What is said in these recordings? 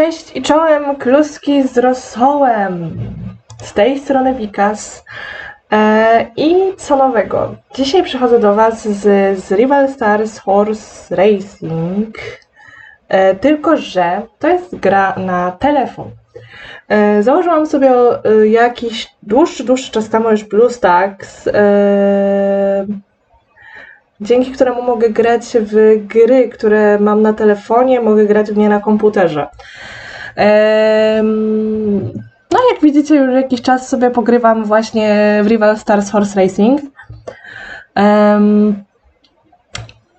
Cześć i czołem kluski z rosołem. Z tej strony Wikas. E, I co nowego? Dzisiaj przychodzę do Was z, z Rival Stars Horse Racing. E, tylko, że to jest gra na telefon. E, założyłam sobie e, jakiś dłuższy, dłuższy czas temu już BlueStacks, e, dzięki któremu mogę grać w gry, które mam na telefonie, mogę grać w nie na komputerze. No, jak widzicie, już jakiś czas sobie pogrywam właśnie w Rival Stars Horse Racing.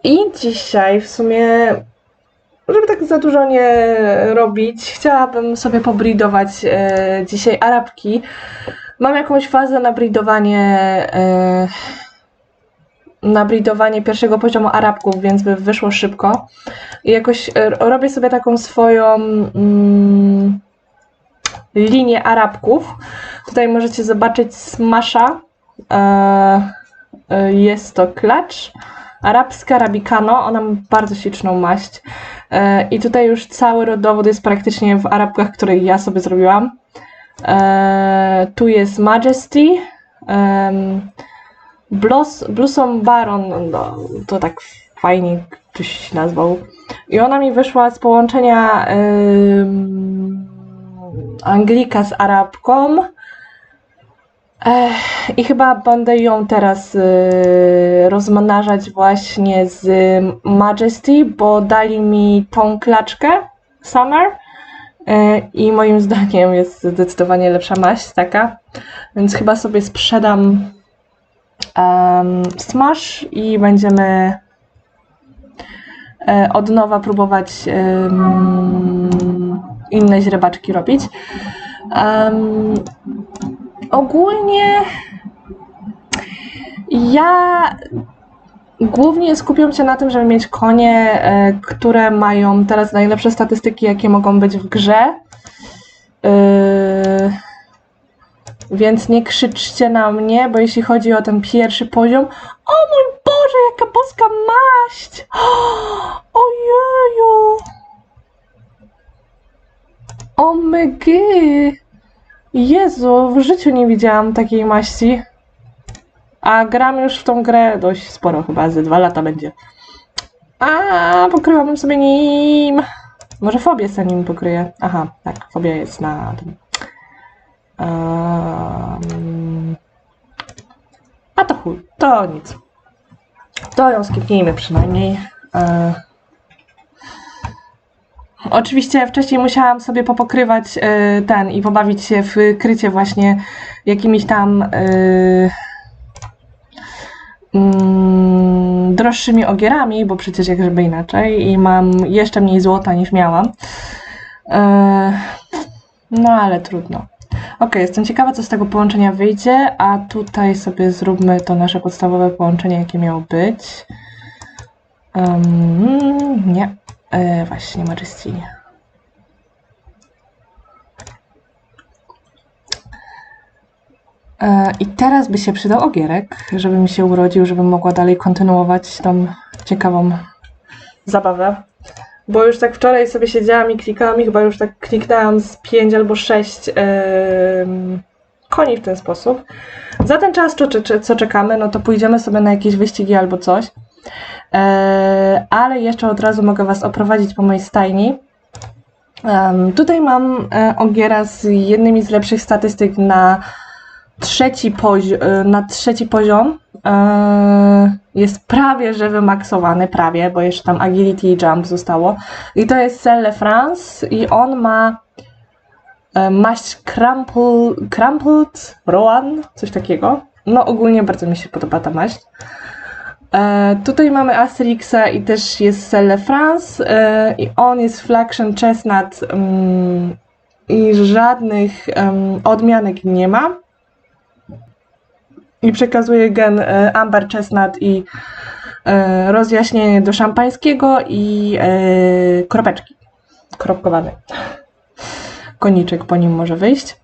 I dzisiaj w sumie, żeby tak za dużo nie robić, chciałabym sobie pobridować e, dzisiaj Arabki. Mam jakąś fazę na bridowanie, e, na bridowanie pierwszego poziomu Arabków, więc by wyszło szybko. I jakoś e, robię sobie taką swoją mm, linię Arabków. Tutaj możecie zobaczyć Smasha. E, e, jest to klacz. Arabska Arabicano, ona ma bardzo śliczną maść. E, I tutaj już cały rodowód jest praktycznie w Arabkach, które ja sobie zrobiłam. E, tu jest Majesty. em, Blos, Baron, no, to tak fajnie ktoś nazwał. I ona mi wyszła z połączenia ym, Anglika z Arabką. Ech, I chyba będę ją teraz y, rozmnażać właśnie z Majesty, bo dali mi tą klaczkę Summer. Y, I moim zdaniem jest zdecydowanie lepsza maść taka. Więc chyba sobie sprzedam em, Smash i będziemy e, od nowa próbować inne źrebaczki robić. Em, ogólnie ja głównie skupiam się na tym, żeby mieć konie, e, które mają teraz najlepsze statystyki, jakie mogą być w grze. Yy, więc nie krzyczcie na mnie, bo jeśli chodzi o ten pierwszy poziom. O mój Boże, jaka boska maść! Ojeju! O mygy! Jezu, w życiu nie widziałam takiej maści. A gram już w tą grę dość sporo, chyba ze dwa lata będzie. A, pokryłabym sobie nim. Może fobię sobie nim pokryję. Aha, tak, fobia jest na tym. Um, a to to nic. To ją skipnijmy przynajmniej. E, Oczywiście wcześniej musiałam sobie popokrywać e, ten i pobawić się w krycie właśnie jakimiś tam e, mm, droższymi ogierami, bo przecież jak żeby inaczej i mam jeszcze mniej złota niż miałam. E, no ale trudno. Ok, jestem ciekawa, co z tego połączenia wyjdzie, a tutaj sobie zróbmy to nasze podstawowe połączenie, jakie miało być. Um, nie, e, właśnie, Majesty. E, I teraz by się przydał ogierek, żeby mi się urodził, żebym mogła dalej kontynuować tą ciekawą zabawę. Bo już tak wczoraj sobie siedziałam i klikałam i chyba już tak kliknęłam z 5 albo 6 koni w ten sposób. Za ten czas, co, co, czekamy, no to pójdziemy sobie na jakieś wyścigi albo coś. E, ale jeszcze od razu mogę Was oprowadzić po mojej stajni. Em, tutaj mam e, ogiera z jednymi z lepszych statystyk na trzeci, pozi- na trzeci poziom. E, jest prawie że wymaksowany, prawie, bo jeszcze tam agility i jump zostało. I to jest Selle France i on ma e, maść crumple, Crumpled Rowan, coś takiego. No ogólnie bardzo mi się podoba ta maść. E, tutaj mamy Asterixa i też jest Selle France i on jest Flaction Chestnut mm, i żadnych odmianek nie ma. I przekazuje gen e, Amber Chestnut i e, rozjaśnienie do szampańskiego i e, kropeczki. Kropkowane. Koniczek po nim może wyjść.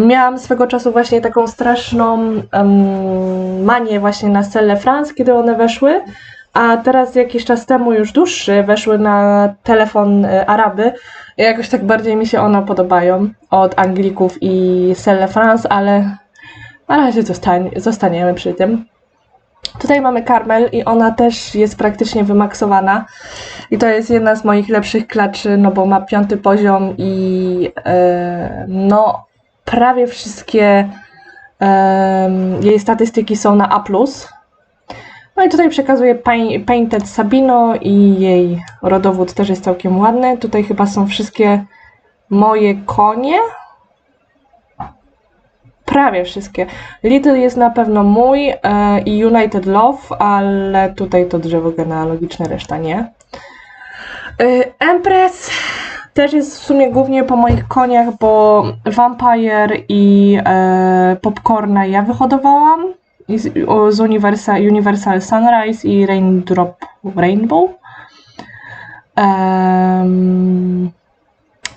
Miałam swego czasu właśnie taką straszną em, manię właśnie na Selle France, kiedy one weszły, a teraz jakiś czas temu, już dłuższy, weszły na telefon Araby. Jakoś tak bardziej mi się one podobają od Anglików i Selle France, ale na razie zostań, zostaniemy przy tym. Tutaj mamy Carmel i ona też jest praktycznie wymaksowana. I to jest jedna z moich lepszych klaczy, no bo ma piąty poziom i e, no prawie wszystkie em, jej statystyki są na A+. No i tutaj przekazuję Pain- Painted Sabino i jej rodowód też jest całkiem ładny. Tutaj chyba są wszystkie moje konie. Prawie wszystkie. Little jest na pewno mój e, i United Love, ale tutaj to drzewo genealogiczne, reszta nie. E, Empress też jest w sumie głównie po moich koniach, bo Vampire i e, Popcorna ja wyhodowałam z, z Universal, Universal Sunrise i Raindrop Rainbow. Em,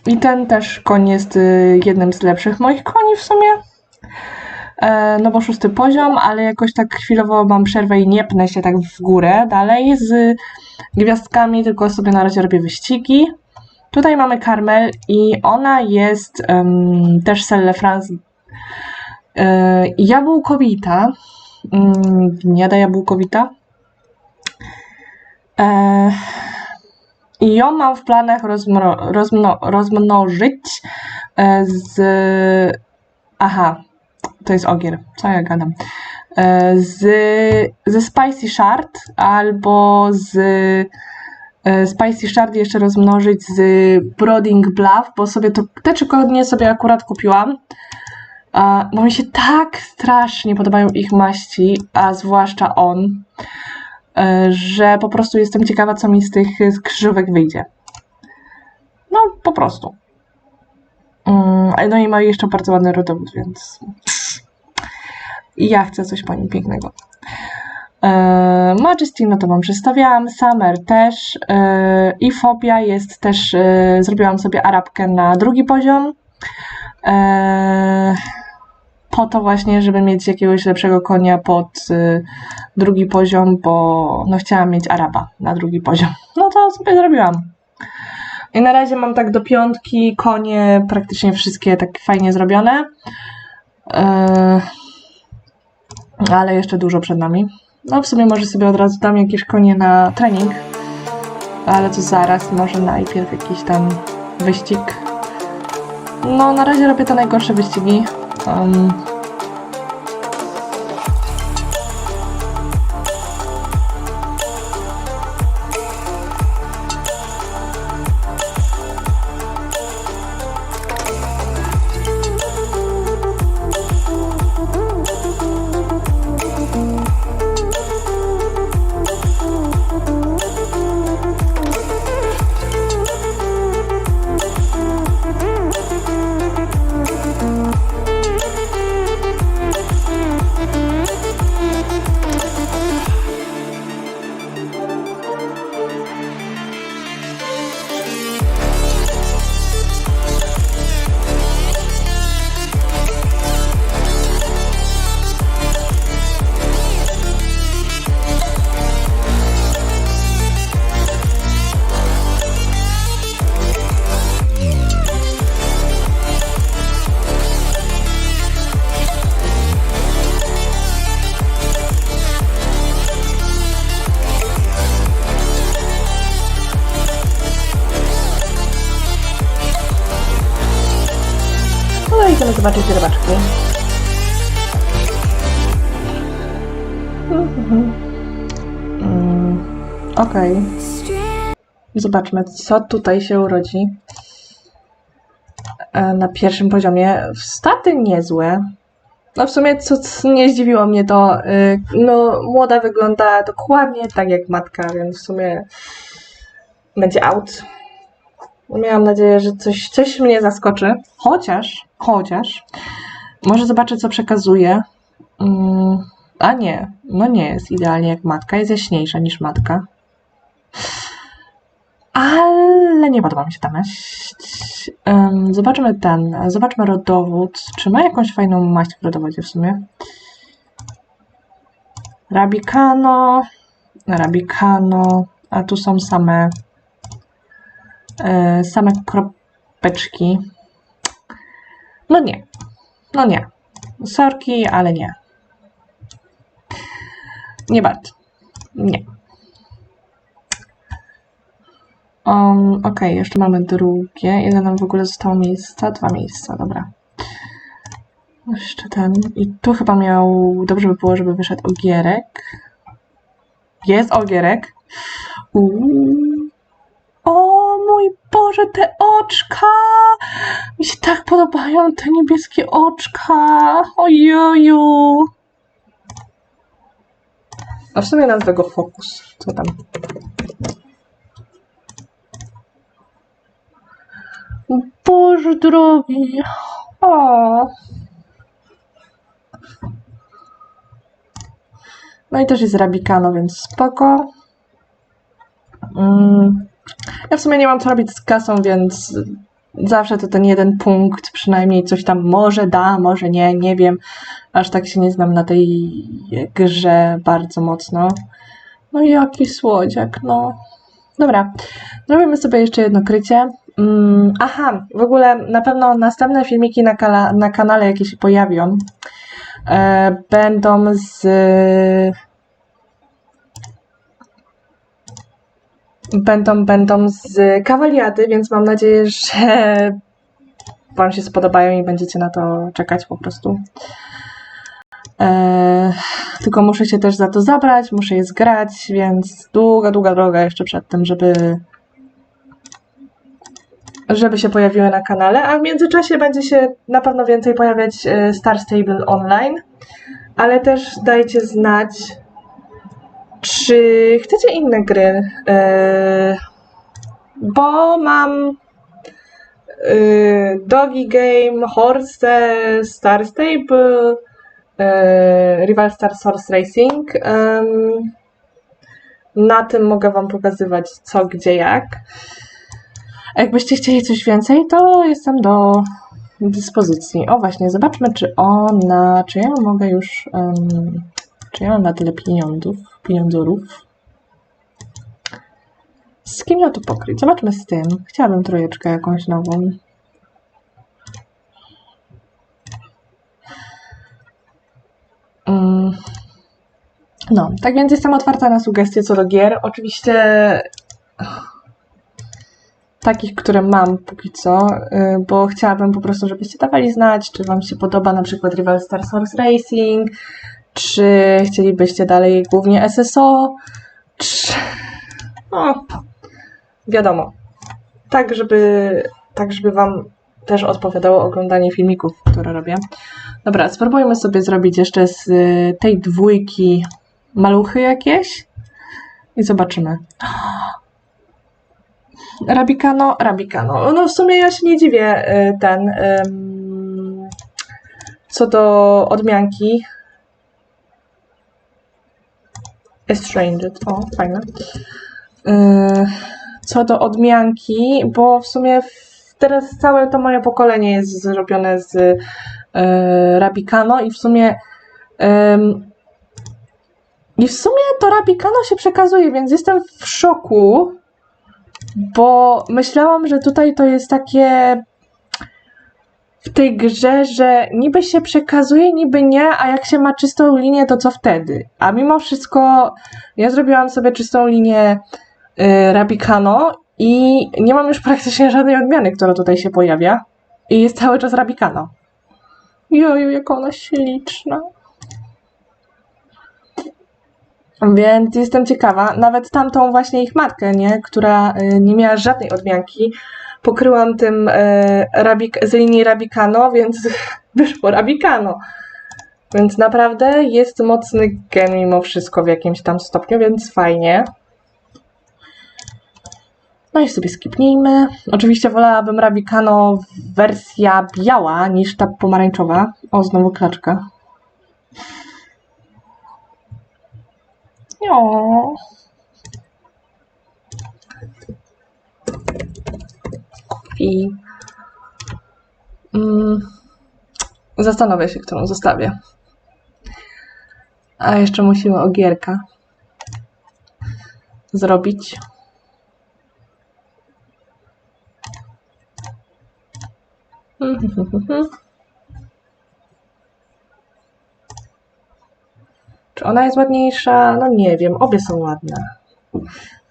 I ten też koń jest y, jednym z lepszych moich koni w sumie. E, no bo szósty poziom, ale jakoś tak chwilowo mam przerwę i nie pnę się tak w górę dalej z gwiazdkami, tylko sobie na razie robię wyścigi. Tutaj mamy Carmel i ona jest em, też Selle France jabłkowita. Mm, Gniada jabłkowita. E, I ją mam w planach rozmro, rozmno, rozmnożyć e, z. Aha, to jest ogier. Co ja gadam? E, z, ze Spicy Shard albo z e, Spicy Shard jeszcze rozmnożyć z Brooding Bluff, bo sobie to te czekolady sobie akurat kupiłam. Bo mi się tak strasznie podobają ich maści, a zwłaszcza on, e, że po prostu jestem ciekawa, co mi z tych krzyżówek wyjdzie. No, po prostu. Mm, No i ma jeszcze bardzo ładny rodowód, więc i ja chcę coś po nim pięknego. E, Majesty, no to wam przedstawiałam, Summer też e, i Fobia jest też, e, zrobiłam sobie Arabkę na drugi poziom. E, po to właśnie, żeby mieć jakiegoś lepszego konia pod drugi poziom, bo no chciałam mieć Araba na drugi poziom. No to sobie zrobiłam. I na razie mam tak do piątki konie praktycznie wszystkie tak fajnie zrobione. E, ale jeszcze dużo przed nami. No w sumie może sobie od razu dam jakieś konie na trening, ale to zaraz, może najpierw jakiś tam wyścig. No na razie robię te najgorsze wyścigi. Um, Mhm. Mm, Okej. Zobaczmy, co tutaj się urodzi. E, Na pierwszym poziomie. Staty niezłe. No w sumie co, co nie zdziwiło mnie to, y, no młoda wygląda dokładnie tak jak matka, więc w sumie będzie out. Miałam nadzieję, że coś, coś mnie zaskoczy. Chociaż, chociaż, może zobaczę, co przekazuje. Mm, a nie, no nie jest idealnie jak matka, jest jaśniejsza niż matka. Ale nie podoba mi się ta maść. Zobaczmy ten, zobaczmy rodowód. Czy ma jakąś fajną maść w rodowodzie w sumie? Rabicano. Arabicano, a tu są same e, same kropeczki. No nie, no nie. Sorki, ale nie. Nie bardzo. Nie. Um, jeszcze mamy drugie. Ile nam w ogóle zostało miejsca? Dwa miejsca, dobra. Jeszcze ten. I tu chyba miał. Dobrze by było, żeby wyszedł ogierek. Jest ogierek. Uuu. O mój Boże, te oczka! Mi się tak podobają te niebieskie oczka. Ojoju. A w sumie nazwę go Focus. Co tam? Boże drogi. O. No i też jest Rabikano, więc spoko. Mm. Ja w sumie nie mam co robić z kasą, więc zawsze to ten jeden punkt przynajmniej coś tam może da, może nie, nie wiem. Aż tak się nie znam na tej grze bardzo mocno. No i jaki słodziak, no. Dobra, zrobimy sobie jeszcze jedno krycie. Mm, aha, w ogóle na pewno następne filmiki na, kala, na kanale, jakie się pojawią, e, będą z będą, będą z kawaliady, więc mam nadzieję, że Wam się spodobają i będziecie na to czekać po prostu. Eee, tylko muszę się też za to zabrać, muszę je zgrać, więc długa, długa droga jeszcze przed tym, żeby żeby się pojawiły na kanale, a w międzyczasie będzie się na pewno więcej pojawiać e, Star Stable Online, ale też dajcie znać, czy chcecie inne gry? Yy, bo mam yy, Doggy Game, Horse, Star Stable, yy, Rival Stars Horse Racing. na tym mogę Wam pokazywać co, gdzie, jak. Jakbyście chcieli coś więcej, to jestem do dyspozycji. O właśnie, zobaczmy, czy ona, czy ja mogę już, um, czy ja mam na tyle pieniądzów pieniądzorów. Z kim ja to pokryć? Zobaczmy z tym. Chciałabym trojeczkę jakąś nową. Mm. No, tak więc jestem otwarta na sugestie co do gier. Oczywiście takich, które mam póki co, y, bo chciałabym po prostu, żebyście dawali znać, czy Wam się podoba na przykład Rival Stars Horse Racing, czy chcielibyście dalej głównie SSO? Czy... No, wiadomo. Tak, żeby, tak, żeby Wam też odpowiadało oglądanie filmików, które robię. Dobra, spróbujmy sobie zrobić jeszcze z tej dwójki maluchy jakieś i zobaczymy. Rabikano, Rabikano. No w sumie ja się nie dziwię y, ten co do odmianki Estranged. O, fajne. Yy, co do odmianki, bo w sumie teraz całe to moje pokolenie jest zrobione z yy, Rabikano i w sumie i w sumie to Rabikano się przekazuje, więc jestem w szoku, bo myślałam, że tutaj to jest takie w tej grze, że niby się przekazuje, niby nie, a jak się ma czystą linię, to co wtedy? A mimo wszystko ja zrobiłam sobie czystą linię y, Rabikano i nie mam już praktycznie żadnej odmiany, która tutaj się pojawia. I jest cały czas Rabikano. Joju, jak ona śliczna. Więc jestem ciekawa, nawet tamtą właśnie ich matkę, nie, która y, nie miała żadnej odmianki, pokryłam tym e, rabik, z linii Rabikano, więc wyszło Rabikano. Więc naprawdę jest mocny gen mimo wszystko w jakimś tam stopniu, więc fajnie. No i sobie skipnijmy. Oczywiście wolałabym Rabikano wersja biała niż ta pomarańczowa. O, znowu klaczka. O. i mm, zastanowię się, którą zostawię. A jeszcze musimy ogierka. zrobić. Czy ona jest ładniejsza? No nie wiem, obie są ładne.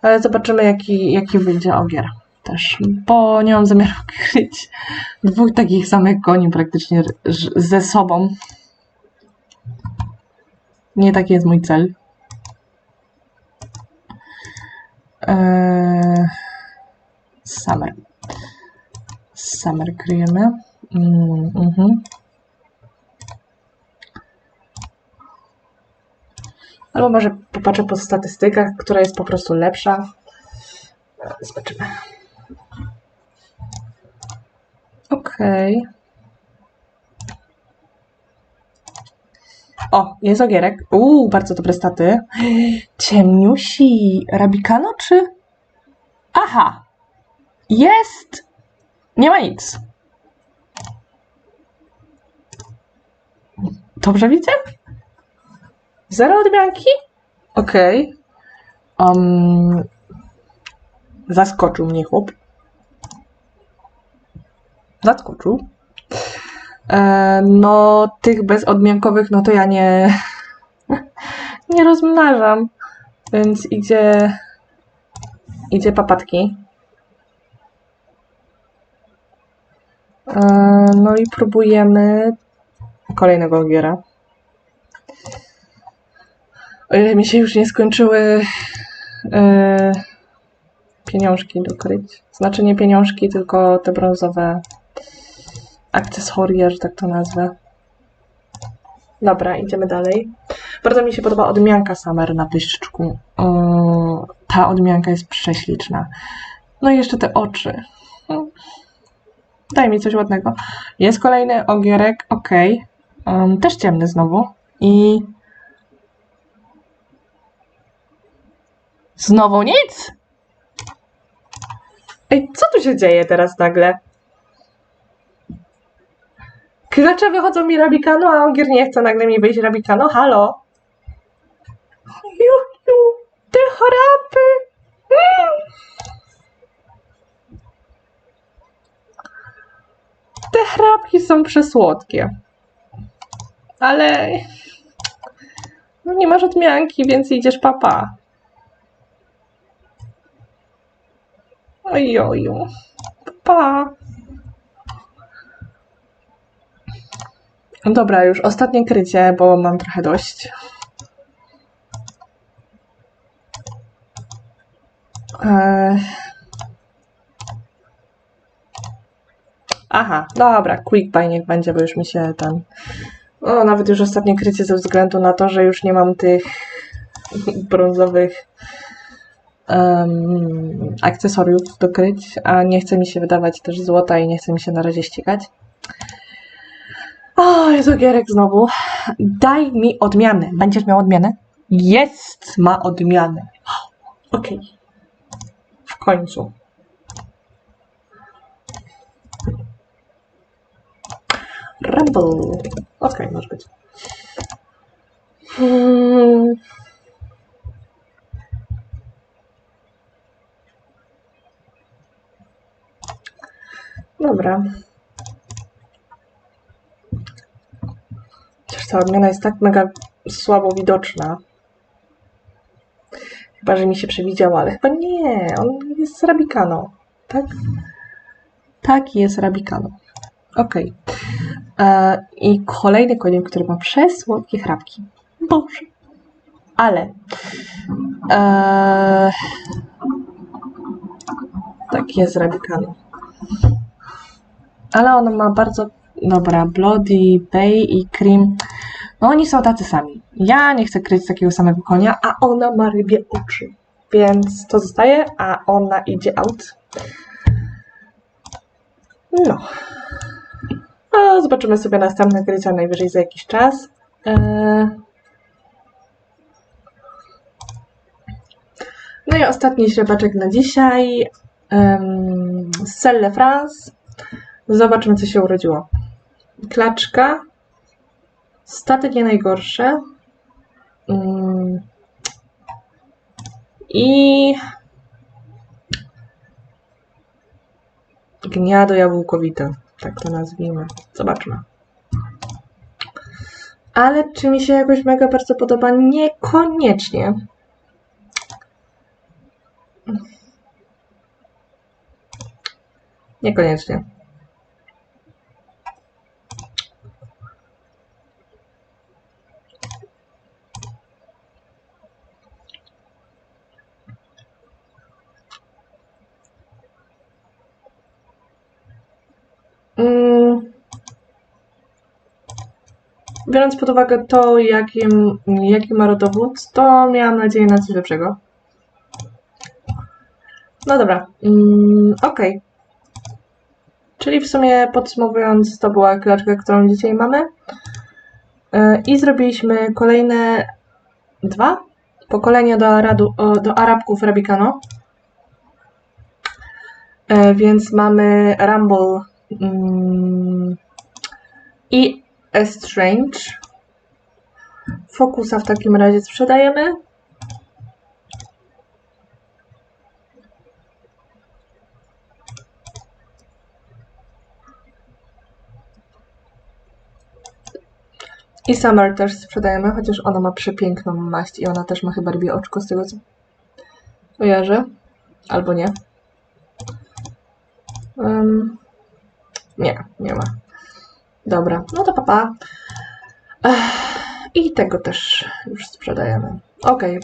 Ale zobaczymy, jaki, jaki wyjdzie ogier też, bo nie mam zamiaru kryć dwóch takich samych koni praktycznie ze sobą. Nie taki jest mój cel. Eee, summer. Summer kryjemy. Mm, mhm. Albo może popatrzę po statystykach, która jest po prostu lepsza. Zobaczymy. Okej. O, jest ogierek. Uuu, bardzo dobre staty. Ciemniusi. Rabikano czy? Aha. Jest. Nie ma nic. Dobrze widzę? Zero odmianki? Okej. Um, zaskoczył mnie chłop. Zaskoczył. E, no, tych bezodmiankowych, no to ja nie, nie rozmnażam. Więc idzie, idzie papatki. E, no i próbujemy kolejnego ogiera. O ile mi się już nie skończyły e, pieniążki dokryć. Znaczy nie pieniążki, tylko te brązowe akcesoria, że tak to nazwę. Dobra, idziemy dalej. Bardzo mi się podoba odmianka Summer na pyszczku. O, ta odmianka jest prześliczna. No i jeszcze te oczy. Mm. Daj mi coś ładnego. Jest kolejny ogierek, ok. Um, też ciemny znowu. I znowu nic? Ej, co tu się dzieje teraz nagle? Klacze wychodzą mi Rabikano, a Ogier nie chce nagle mi wyjść Rabikano. Halo? Ju, ju, te chrapy. Mm. Te chrapki są przesłodkie. Ale no nie masz odmianki, więc idziesz papa. Ojoju. Pa. Dobra, już ostatnie krycie, bo mam trochę dość. Eee. Aha, dobra, quick buy niech będzie, bo już mi się ten... O, nawet już ostatnie krycie ze względu na to, że już nie mam tych brązowych em, akcesoriów do kryć, a nie chce mi się wydawać też złota i nie chce mi się na razie ścigać. O, Jezu, Gierek znowu. Daj mi odmianę. Będziesz miał odmianę? Jest! Ma odmianę. Okej. W końcu. Rumble. Okej, może być. Hmm. Dobra. Chociaż ta odmiana jest tak mega słabo widoczna. Chyba, że mi się przewidziało, ale chyba nie. On jest z Rabikano. Tak? Tak, jest Rabikano. Okej. E, I kolejny konik, który ma przesłodkie chrapki. Boże. Ale. E, tak, jest Rabikano. Ale on ma bardzo Dobra, Bloody, Bay i Cream. No oni są tacy sami. Ja nie chcę kryć takiego samego konia, a ona ma rybie oczy. Więc to zostaje, a ona idzie out. No. A zobaczymy sobie następne krycia najwyżej za jakiś czas. Eee... No i ostatni ślepaczek na dzisiaj. Um, Selle France. Zobaczmy, co się urodziło. Klaczka. Staty nie najgorsze. Mm. i gniado jabłkowite, tak to nazwijmy. Zobaczmy. Ale czy mi się jakoś mega bardzo podoba? Niekoniecznie. Niekoniecznie. Biorąc pod uwagę to, jakim, jaki ma rodowód, to miałam nadzieję na coś lepszego. No dobra, mm, okej. Czyli w sumie podsumowując, to była klaczka, którą dzisiaj mamy. E, I zrobiliśmy kolejne dwa pokolenia do, Aradu, do Arabków Rabikano. E, Więc mamy Rumble mm, i Estrange. Fokusa w takim razie sprzedajemy. I Summer też sprzedajemy, chociaż ona ma przepiękną maść i ona też ma chyba rybie oczko z tego co kojarzę. Albo nie. Ym, nie, nie ma. Dobra, no to papa. Ech, I tego też już sprzedajemy. Okej.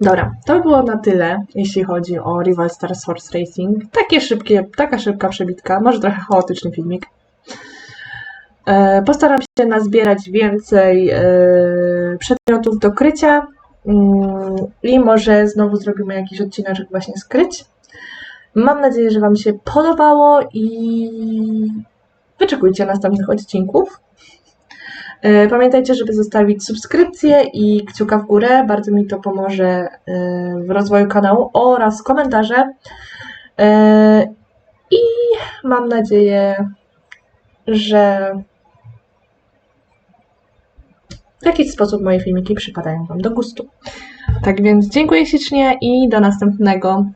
Dobra, to było na tyle, jeśli chodzi o Rival Stars Horse Racing. Takie szybkie, taka szybka przebitka, może trochę chaotyczny filmik. E, Postaram się nazbierać więcej e, przedmiotów do krycia mm, i może znowu zrobimy jakiś odcinek właśnie skryć. Mam nadzieję, że Wam się podobało i wyczekujcie następnych odcinków. E, Pamiętajcie, żeby zostawić subskrypcję i kciuka w górę. Bardzo mi to pomoże e, w rozwoju kanału oraz komentarze. E, I mam nadzieję, że w jakiś sposób moje filmiki przypadają Wam do gustu. Tak więc dziękuję ślicznie i do następnego.